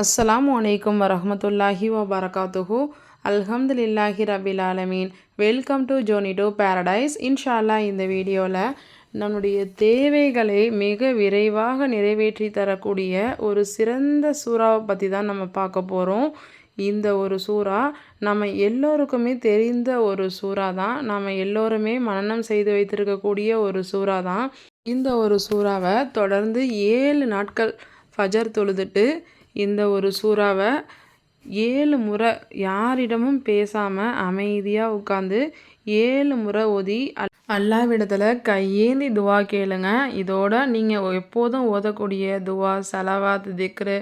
அஸ்ஸலாமு அலைக்கும் வரமத்துல்லாஹி வபரகாத்துஹு. அல்ஹம்துலில்லாஹி ரபில் ஆலமீன். Welcome to journey to paradise இன்ஷால்லா இந்த வீடியோவில் நம்முடைய தேவைகளை மிக விரைவாக நிறைவேற்றி தரக்கூடிய ஒரு சிறந்த சூறாவை பற்றி தான் நம்ம பார்க்க போகிறோம் இந்த ஒரு சூறா நம்ம எல்லோருக்குமே தெரிந்த ஒரு சூறா தான். நம்ம எல்லோருமே மனநம் செய்து வைத்திருக்கக்கூடிய ஒரு சூறா தான். இந்த ஒரு சூறாவை தொடர்ந்து ஏழு நாட்கள் ஃபஜர் தொழுதுட்டு இந்த ஒரு சூறாவை ஏழு முறை யாரிடமும் பேசாமல் அமைதியாக உட்காந்து ஏழு முறை ஓதி அல்லாவிடத்தில் கையேந்தி துவா கேளுங்க. இதோட நீங்கள் எப்போதும் ஓதக்கூடிய துவா செலவாத் திக்ரு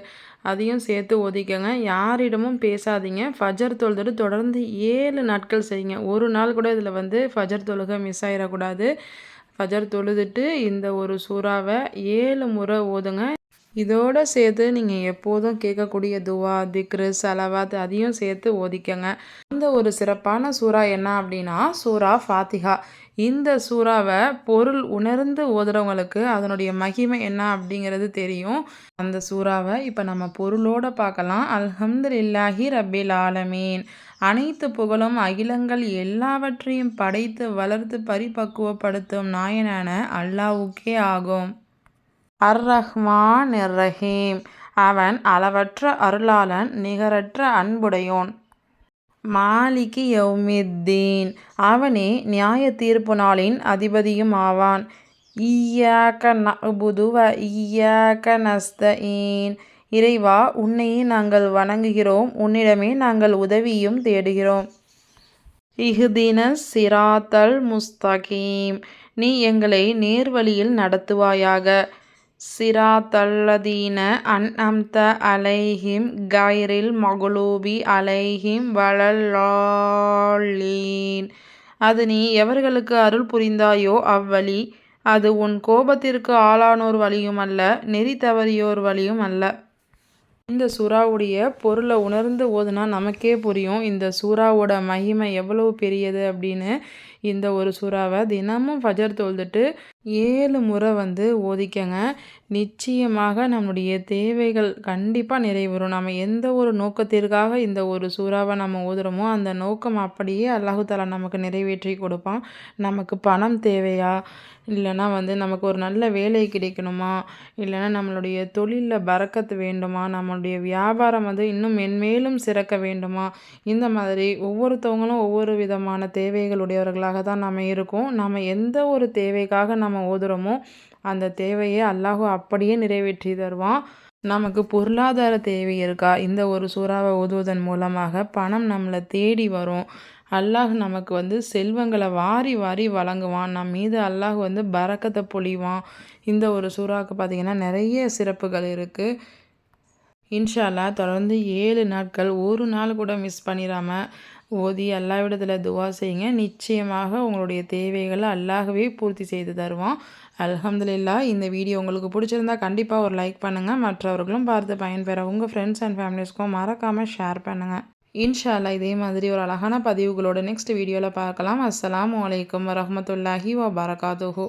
அதையும் சேர்த்து ஓதிக்கங்க யாரிடமும் பேசாதீங்க. ஃபஜர் தொழுதுட்டு தொடர்ந்து ஏழு நாட்கள் செய்யுங்க. ஒரு நாள் கூட இதில் வந்து ஃபஜர் தொழுக மிஸ் ஆகிடக்கூடாது ஃபஜர் தொழுதுட்டு இந்த ஒரு சூறாவை ஏழு முறை ஓதுங்க. இதோடு சேர்த்து நீங்கள் எப்போதும் கேட்கக்கூடிய துவா திக்ரு சலவாத் அதையும் சேர்த்து ஓதிக்கங்க. இந்த ஒரு சிறப்பான சூறா என்ன அப்படின்னா சூறா ஃபாத்திகா இந்த சூறாவை பொருள் உணர்ந்து ஓதுறவங்களுக்கு அதனுடைய மகிமை என்ன அப்படிங்கிறது தெரியும். அந்த சூறாவை இப்போ நம்ம பொருளோடு பார்க்கலாம். அல்ஹம்து இல்லாஹி ரபில் ஆலமீன். அனைத்து புகழும் அகிலங்கள் எல்லாவற்றையும் படைத்து வளர்த்து பரிபக்குவப்படுத்தும் நாயனான அல்லாவுக்கே ஆகும். அர் ரஹ்மான் ரஹீம் அவன் அளவற்ற அருளாளன் நிகரற்ற அன்புடையோன். மாலிகி யௌமித்தீன். அவனே நியாய தீர்ப்பு நாளின் அதிபதியும் ஆவான். ஈயாக்க நபுதுவ ஈயாக்க நஸ்தீன் இறைவா உன்னையே நாங்கள் வணங்குகிறோம். உன்னிடமே நாங்கள் உதவியும் தேடுகிறோம். இஹ்தின சிராத்தல் முஸ்தகீம். நீ எங்களை நேர்வழியில் நடத்துவாயாக. சிராத்தல்லதீன அன்அம்த அலைஹிம் கைரில் மகுலூபி அலைஹிம் வளல்லீன் அது நீ எவர்களுக்கு அருள் புரிந்தாயோ அவ்வழி அது உன் கோபத்திற்கு ஆளானோர் வழியும் அல்ல நெறி தவறியோர் வழியும் அல்ல. இந்த சூறாவுடைய பொருளை உணர்ந்து ஓதுனா நமக்கே புரியும் இந்த சூறாவோட மகிமை எவ்வளவு பெரியது அப்படின்னு. இந்த ஒரு சூறாவை தினமும் ஃபஜர் தொழுதுட்டு ஏழு முறை வந்து ஓதிக்கங்க. நிச்சயமாக நம்முடைய தேவைகள் கண்டிப்பாக நிறைவேறும். நம்ம எந்த ஒரு நோக்கத்திற்காக இந்த ஒரு சூறாவை நம்ம ஓதுகிறோமோ அந்த நோக்கம் அப்படியே அல்லாஹு தாலா நமக்கு நிறைவேற்றி கொடுப்பான். நமக்கு பணம் தேவையா? இல்லைனா வந்து நமக்கு ஒரு நல்ல வேலை கிடைக்கணுமா? இல்லைனா நம்மளுடைய தொழிலில் பறக்கத்து வேண்டுமா? நம்மளுடைய வியாபாரம் வந்து இன்னும் மென்மேலும் சிறக்க வேண்டுமா? இந்த மாதிரி ஒவ்வொருத்தவங்களும் ஒவ்வொரு விதமான தேவைகளுடையவர்களாக தான் நம்ம இருக்கோம். நம்ம எந்த ஒரு தேவைக்காக நம்ம ஓதுறோமோ அந்த தேவையை அல்லாஹு அப்படியே நிறைவேற்றி தருவான். நமக்கு பொருளாதார தேவை இருக்கா? இந்த ஒரு சூறாவை ஓதுவதன் மூலமாக பணம் நம்மளை தேடி வரும். அல்லாஹ் நமக்கு வந்து செல்வங்களை வாரி வாரி வழங்குவான். நம் மீது அல்லாஹ் வந்து பறக்கத்தை பொழிவான். இந்த ஒரு சூறாவுக்கு பார்த்திங்கன்னா நிறைய சிறப்புகள் இருக்குது இன்ஷால்லா தொடர்ந்து ஏழு நாட்கள் ஒரு நாள் கூட மிஸ் பண்ணிடாமல் ஓதி அல்லாவிடத்தில் துவா செய்யுங்க. நிச்சயமாக உங்களுடைய தேவைகளை அல்லாகவே பூர்த்தி செய்து தருவான். அலமதுல்லா இந்த வீடியோ உங்களுக்கு பிடிச்சிருந்தா கண்டிப்பாக ஒரு லைக் பண்ணுங்கள் மற்றவர்களும் பார்த்து பயன்பெற உங்கள் ஃப்ரெண்ட்ஸ் அண்ட் ஃபேமிலிஸ்க்கும் மறக்காமல் ஷேர் பண்ணுங்கள் இன்ஷால்லா இதே மாதிரி ஒரு அழகான பதிவுகளோட நெக்ஸ்ட் வீடியோவில் பார்க்கலாம். அஸ்லாம் வலைக்கம் வரமத்துல்லாஹி வபரகாதுஹூ